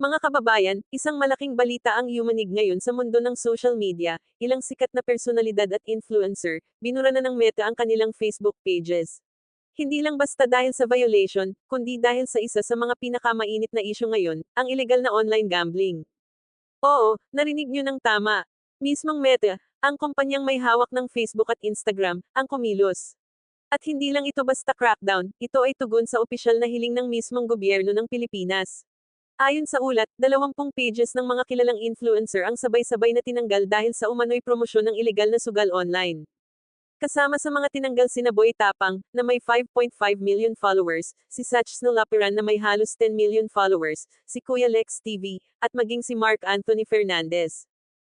Mga kababayan, isang malaking balita ang yumanig ngayon sa mundo ng social media, ilang sikat na personalidad at influencer, binura na ng Meta ang kanilang Facebook pages. Hindi lang basta dahil sa violation, kundi dahil sa isa sa mga pinakamainit na isyu ngayon, ang illegal na online gambling. Oo, narinig nyo ng tama. Mismong Meta, ang kumpanyang may hawak ng Facebook at Instagram, ang kumilos. At hindi lang ito basta crackdown, ito ay tugon sa opisyal na hiling ng mismong gobyerno ng Pilipinas. Ayon sa ulat, 20 pages ng mga kilalang influencer ang sabay-sabay na tinanggal dahil sa umano'y promosyon ng ilegal na sugal online. Kasama sa mga tinanggal sina Boy Tapang, na may 5.5 million followers, si Sach Snulapiran na may halos 10 million followers, si Kuya Lex TV, at maging si Mark Anthony Fernandez.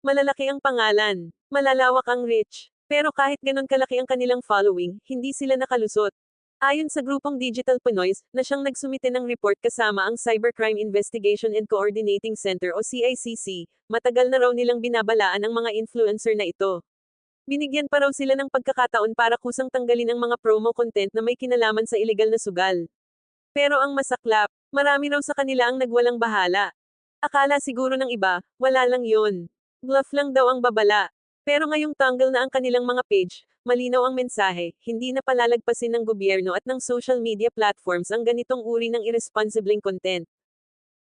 Malalaki ang pangalan, malalawak ang reach, pero kahit ganun kalaki ang kanilang following, hindi sila nakalusot. Ayon sa grupong Digital Pinoys, na siyang nagsumite ng report kasama ang Cybercrime Investigation and Coordinating Center o CICC, matagal na raw nilang binabalaan ang mga influencer na ito. Binigyan pa raw sila ng pagkakataon para kusang tanggalin ang mga promo content na may kinalaman sa ilegal na sugal. Pero ang masaklap, marami raw sa kanila ang nagwalang bahala. Akala siguro ng iba, wala lang yon. Bluff lang daw ang babala. Pero ngayong tanggal na ang kanilang mga page, malinaw ang mensahe, hindi na palalagpasin ng gobyerno at ng social media platforms ang ganitong uri ng irresponsibleng content.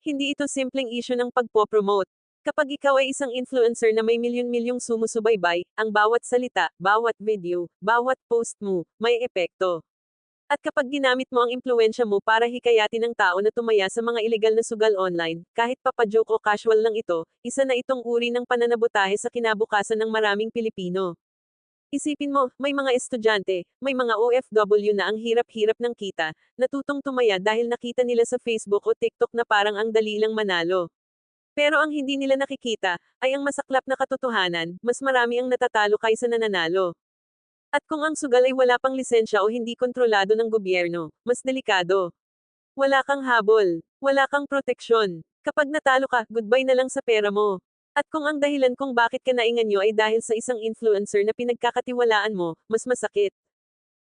Hindi ito simpleng issue ng pagpo-promote. Kapag ikaw ay isang influencer na may milyon-milyong sumusubaybay, ang bawat salita, bawat video, bawat post mo, may epekto. At kapag ginamit mo ang impluensya mo para hikayatin ng tao na tumaya sa mga ilegal na sugal online, kahit papajoke o casual lang ito, isa na itong uri ng pananabutahe sa kinabukasan ng maraming Pilipino. Isipin mo, may mga estudyante, may mga OFW na ang hirap-hirap ng kita, natutong tumaya dahil nakita nila sa Facebook o TikTok na parang ang dali lang manalo. Pero ang hindi nila nakikita, ay ang masaklap na katotohanan, mas marami ang natatalo kaysa nananalo. At kung ang sugal ay wala pang lisensya o hindi kontrolado ng gobyerno, mas delikado. Wala kang habol, wala kang proteksyon. Kapag natalo ka, goodbye na lang sa pera mo. At kung ang dahilan kung bakit ka nainganyo ay dahil sa isang influencer na pinagkakatiwalaan mo, mas masakit.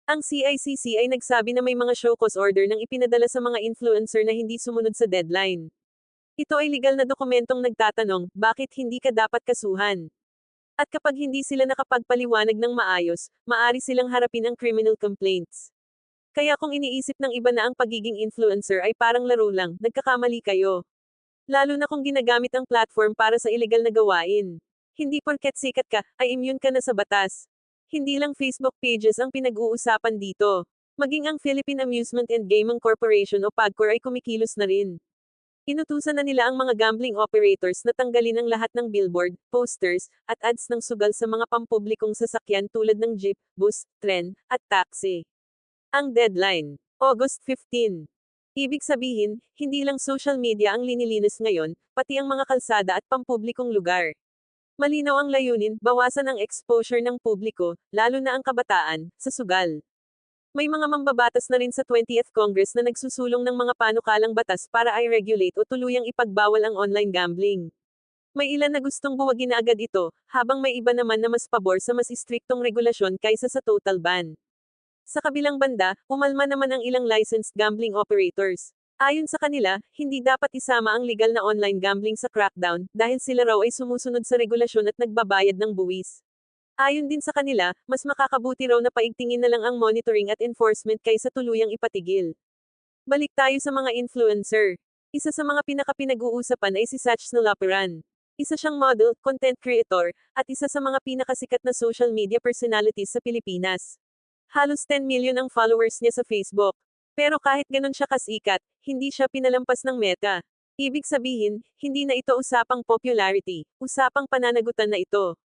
Ang CICC ay nagsabi na may mga show cause order nang ipinadala sa mga influencer na hindi sumunod sa deadline. Ito ay legal na dokumentong nagtatanong, bakit hindi ka dapat kasuhan? At kapag hindi sila nakapagpaliwanag ng maayos, maari silang harapin ang criminal complaints. Kaya kung iniisip ng iba na ang pagiging influencer ay parang laro lang, nagkakamali kayo. Lalo na kung ginagamit ang platform para sa illegal na gawain. Hindi porket sikat ka, ay immune ka na sa batas. Hindi lang Facebook pages ang pinag-uusapan dito. Maging ang Philippine Amusement and Gaming Corporation o PAGCOR ay kumikilos na rin. Inutusan na nila ang mga gambling operators na tanggalin ang lahat ng billboard, posters, at ads ng sugal sa mga pampublikong sasakyan tulad ng jeep, bus, tren, at taxi. Ang deadline, August 15. Ibig sabihin, hindi lang social media ang linilinis ngayon, pati ang mga kalsada at pampublikong lugar. Malinaw ang layunin, bawasan ang exposure ng publiko, lalo na ang kabataan, sa sugal. May mga mambabatas na rin sa 20th Congress na nagsusulong ng mga panukalang batas para i-regulate o tuluyang ipagbawal ang online gambling. May ilan na gustong buwagin na agad ito, habang may iba naman na mas pabor sa mas istriktong regulasyon kaysa sa total ban. Sa kabilang banda, umalma naman ang ilang licensed gambling operators. Ayon sa kanila, hindi dapat isama ang legal na online gambling sa crackdown, dahil sila raw ay sumusunod sa regulasyon at nagbabayad ng buwis. Ayon din sa kanila, mas makakabuti raw na paigtingin na lang ang monitoring at enforcement kaysa tuluyang ipatigil. Balik tayo sa mga influencer. Isa sa mga pinakapinag-uusapan ay si Sach Snulapiran. Isa siyang model, content creator, at isa sa mga pinakasikat na social media personalities sa Pilipinas. Halos 10 million ang followers niya sa Facebook. Pero kahit ganun siya kasikat, hindi siya pinalampas ng meta. Ibig sabihin, hindi na ito usapang popularity, usapang pananagutan na ito.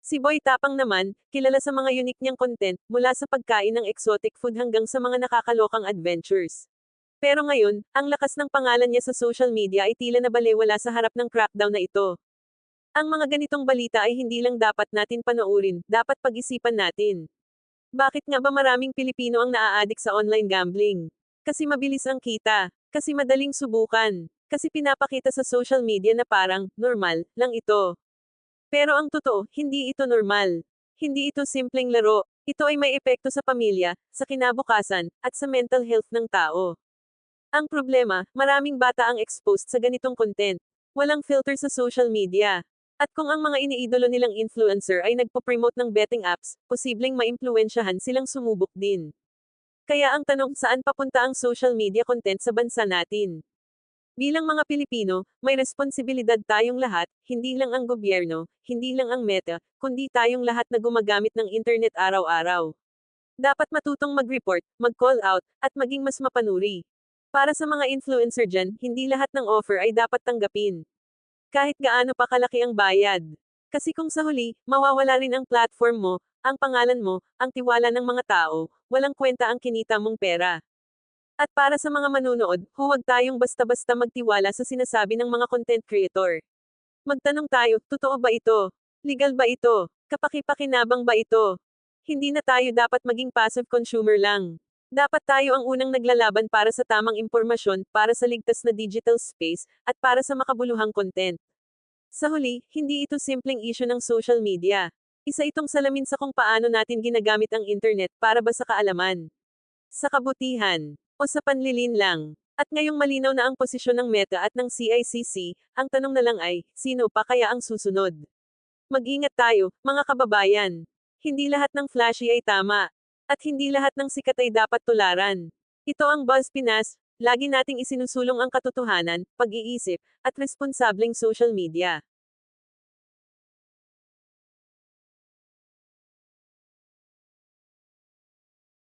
Si Boy Tapang naman, kilala sa mga unique niyang content, mula sa pagkain ng exotic food hanggang sa mga nakakalokang adventures. Pero ngayon, ang lakas ng pangalan niya sa social media ay tila nabalewala sa harap ng crackdown na ito. Ang mga ganitong balita ay hindi lang dapat natin panoorin, dapat pag-isipan natin. Bakit nga ba maraming Pilipino ang naaadik sa online gambling? Kasi mabilis ang kita, kasi madaling subukan, kasi pinapakita sa social media na parang, normal, lang ito. Pero ang totoo, hindi ito normal. Hindi ito simpleng laro. Ito ay may epekto sa pamilya, sa kinabukasan, at sa mental health ng tao. Ang problema, maraming bata ang exposed sa ganitong content. Walang filter sa social media. At kung ang mga iniidolo nilang influencer ay nagpo-promote ng betting apps, posibleng maimpluwensyahan silang sumubok din. Kaya ang tanong saan papunta ang social media content sa bansa natin? Bilang mga Pilipino, may responsibilidad tayong lahat, hindi lang ang gobyerno, hindi lang ang meta, kundi tayong lahat na gumagamit ng internet araw-araw. Dapat matutong mag-report, mag-call out, at maging mas mapanuri. Para sa mga influencer dyan, hindi lahat ng offer ay dapat tanggapin. Kahit gaano pa kalaki ang bayad. Kasi kung sa huli, mawawala rin ang platform mo, ang pangalan mo, ang tiwala ng mga tao, walang kwenta ang kinita mong pera. At para sa mga manunood, huwag tayong basta-basta magtiwala sa sinasabi ng mga content creator. Magtanong tayo, totoo ba ito? Legal ba ito? Kapaki-pakinabang ba ito? Hindi na tayo dapat maging passive consumer lang. Dapat tayo ang unang naglalaban para sa tamang impormasyon, para sa ligtas na digital space, at para sa makabuluhang content. Sa huli, hindi ito simpleng issue ng social media. Isa itong salamin sa kung paano natin ginagamit ang internet para ba sa kaalaman, sa kabutihan, o sa panlilin lang. At ngayong malinaw na ang posisyon ng Meta at ng CICC, ang tanong na lang ay, sino pa kaya ang susunod? Mag-ingat tayo, mga kababayan. Hindi lahat ng flashy ay tama. At hindi lahat ng sikat ay dapat tularan. Ito ang Buzz Pinas, lagi nating isinusulong ang katotohanan, pag-iisip, at responsableng social media.